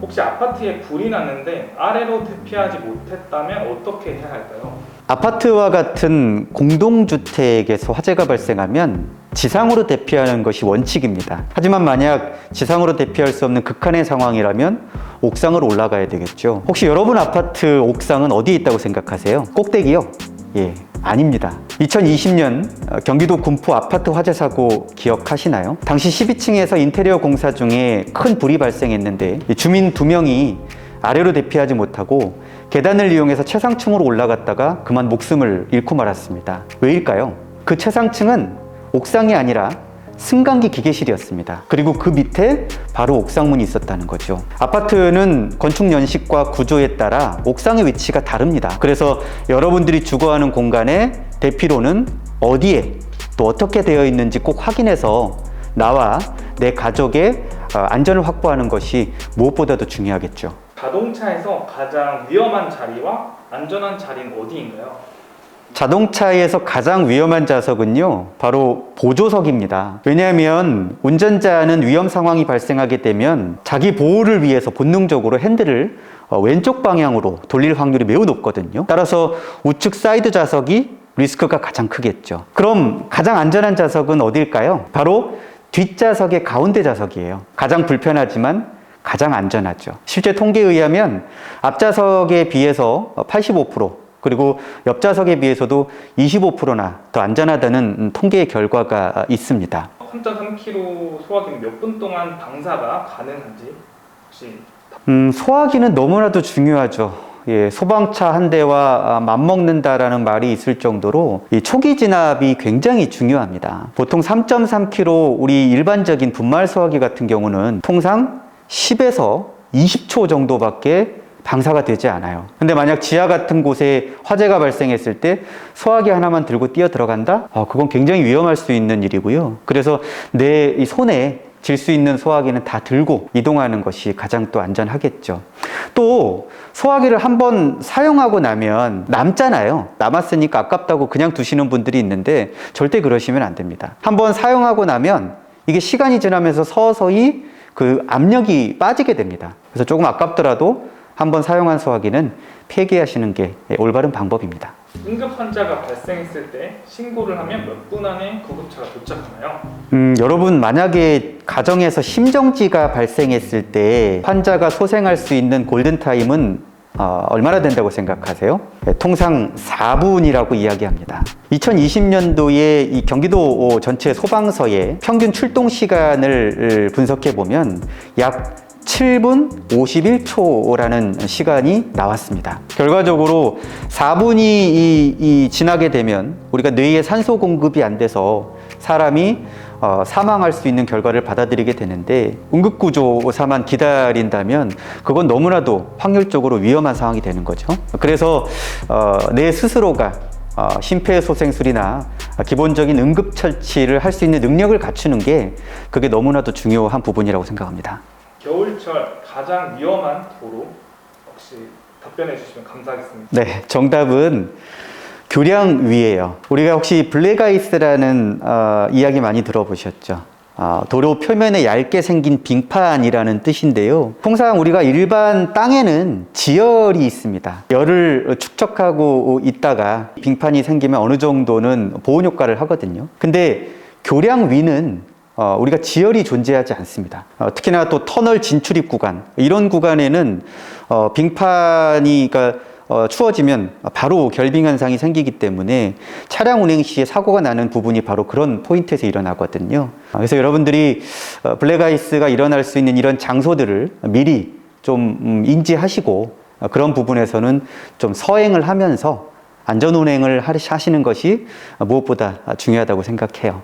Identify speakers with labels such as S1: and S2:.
S1: 혹시 아파트에 불이 났는데 아래로 대피하지 못했다면 어떻게 해야 할까요?
S2: 아파트와 같은 공동주택에서 화재가 발생하면 지상으로 대피하는 것이 원칙입니다. 하지만 만약 지상으로 대피할 수 없는 극한의 상황이라면 옥상으로 올라가야 되겠죠. 혹시 여러분 아파트 옥상은 어디에 있다고 생각하세요? 꼭대기요? 예, 아닙니다. 2020년 어, 경기도 군포 아파트 화재 사고 기억하시나요? 당시 12층에서 인테리어 공사 중에 큰 불이 발생했는데 이 주민 두 명이 아래로 대피하지 못하고 계단을 이용해서 최상층으로 올라갔다가 그만 목숨을 잃고 말았습니다. 왜일까요? 그 최상층은 옥상이 아니라 승강기 기계실이었습니다. 그리고 그 밑에 바로 옥상문이 있었다는 거죠. 아파트는 건축 연식과 구조에 따라 옥상의 위치가 다릅니다. 그래서 여러분들이 주거하는 공간의 대피로는 어디에 또 어떻게 되어 있는지 꼭 확인해서 나와 내 가족의 어, 안전을 확보하는 것이 무엇보다도 중요하겠죠.
S1: 자동차에서 가장 위험한 자리와 안전한 자리는 어디인가요?
S2: 자동차에서 가장 위험한 좌석은요, 바로 보조석입니다. 왜냐하면 운전자는 위험 상황이 발생하게 되면 자기 보호를 위해서 본능적으로 핸들을 어, 왼쪽 방향으로 돌릴 확률이 매우 높거든요. 따라서 우측 사이드 좌석이 리스크가 가장 크겠죠. 그럼 가장 안전한 좌석은 어딜까요? 바로 뒷좌석의 가운데 좌석이에요. 가장 불편하지만 가장 안전하죠. 실제 통계에 의하면 앞좌석에 비해서 85% 그리고 옆좌석에 비해서도 25%나 더 안전하다는 통계 결과가 있습니다.
S1: 3.3kg 소화기는 몇 분 동안 방사가 가능한지 혹시
S2: 음, 소화기는 너무나도 중요하죠. 예, 소방차 한 대와 아, 맞먹는다라는 말이 있을 정도로 이 초기 진압이 굉장히 중요합니다. 보통 3.3kg 우리 일반적인 분말 소화기 같은 경우는 통상 10에서 20초 정도밖에 방사가 되지 않아요. 근데 만약 지하 같은 곳에 화재가 발생했을 때 소화기 하나만 들고 뛰어 들어간다? 어, 그건 굉장히 위험할 수 있는 일이고요. 그래서 내 이 손에 질 수 있는 소화기는 다 들고 이동하는 것이 가장 또 안전하겠죠. 또 소화기를 한번 사용하고 나면 남잖아요. 남았으니까 아깝다고 그냥 두시는 분들이 있는데 절대 그러시면 안 됩니다. 한번 사용하고 나면 이게 시간이 지나면서 서서히 그 압력이 빠지게 됩니다. 그래서 조금 아깝더라도 한번 사용한 소화기는 폐기하시는 게 올바른 방법입니다.
S1: 응급 환자가 발생했을 때 신고를 하면 몇 분 안에 구급차가 도착하나요?
S2: 음, 여러분 만약에 가정에서 심정지가 발생했을 때 환자가 소생할 수 있는 골든 타임은 어, 얼마나 된다고 생각하세요? 네, 통상 4분이라고 이야기합니다. 2020년도에 이 경기도 전체 소방서의 평균 출동 시간을 분석해 보면 약 7분 51초라는 시간이 나왔습니다. 결과적으로 4분이 이, 이 지나게 되면 우리가 뇌에 산소 공급이 안 돼서 사람이 어, 사망할 수 있는 결과를 받아들이게 되는데 응급구조사만 기다린다면 그건 너무나도 확률적으로 위험한 상황이 되는 거죠. 그래서 어, 내 스스로가 어, 심폐소생술이나 기본적인 응급처치를 할 수 있는 능력을 갖추는 게 그게 너무나도 중요한 부분이라고 생각합니다.
S1: 겨울철 가장 위험한 도로 혹시 답변해 주시면 감사하겠습니다.
S2: 네, 정답은 교량 위예요. 우리가 혹시 블랙아이스라는 어, 이야기 많이 들어보셨죠? 어, 도로 표면에 얇게 생긴 빙판이라는 뜻인데요. 통상 우리가 일반 땅에는 지열이 있습니다. 열을 축적하고 있다가 빙판이 생기면 어느 정도는 보온 효과를 하거든요. 근데 교량 위는 어, 우리가 지열이 존재하지 않습니다. 어, 특히나 또 터널 진출입 구간 이런 구간에는 어, 빙판이 그러니까 어, 추워지면 바로 결빙 현상이 생기기 때문에 차량 운행 시에 사고가 나는 부분이 바로 그런 포인트에서 일어나거든요. 어, 그래서 여러분들이 어, 블랙아이스가 일어날 수 있는 이런 장소들을 미리 좀 음, 인지하시고 어, 그런 부분에서는 좀 서행을 하면서 안전 운행을 하시는 것이 무엇보다 중요하다고 생각해요.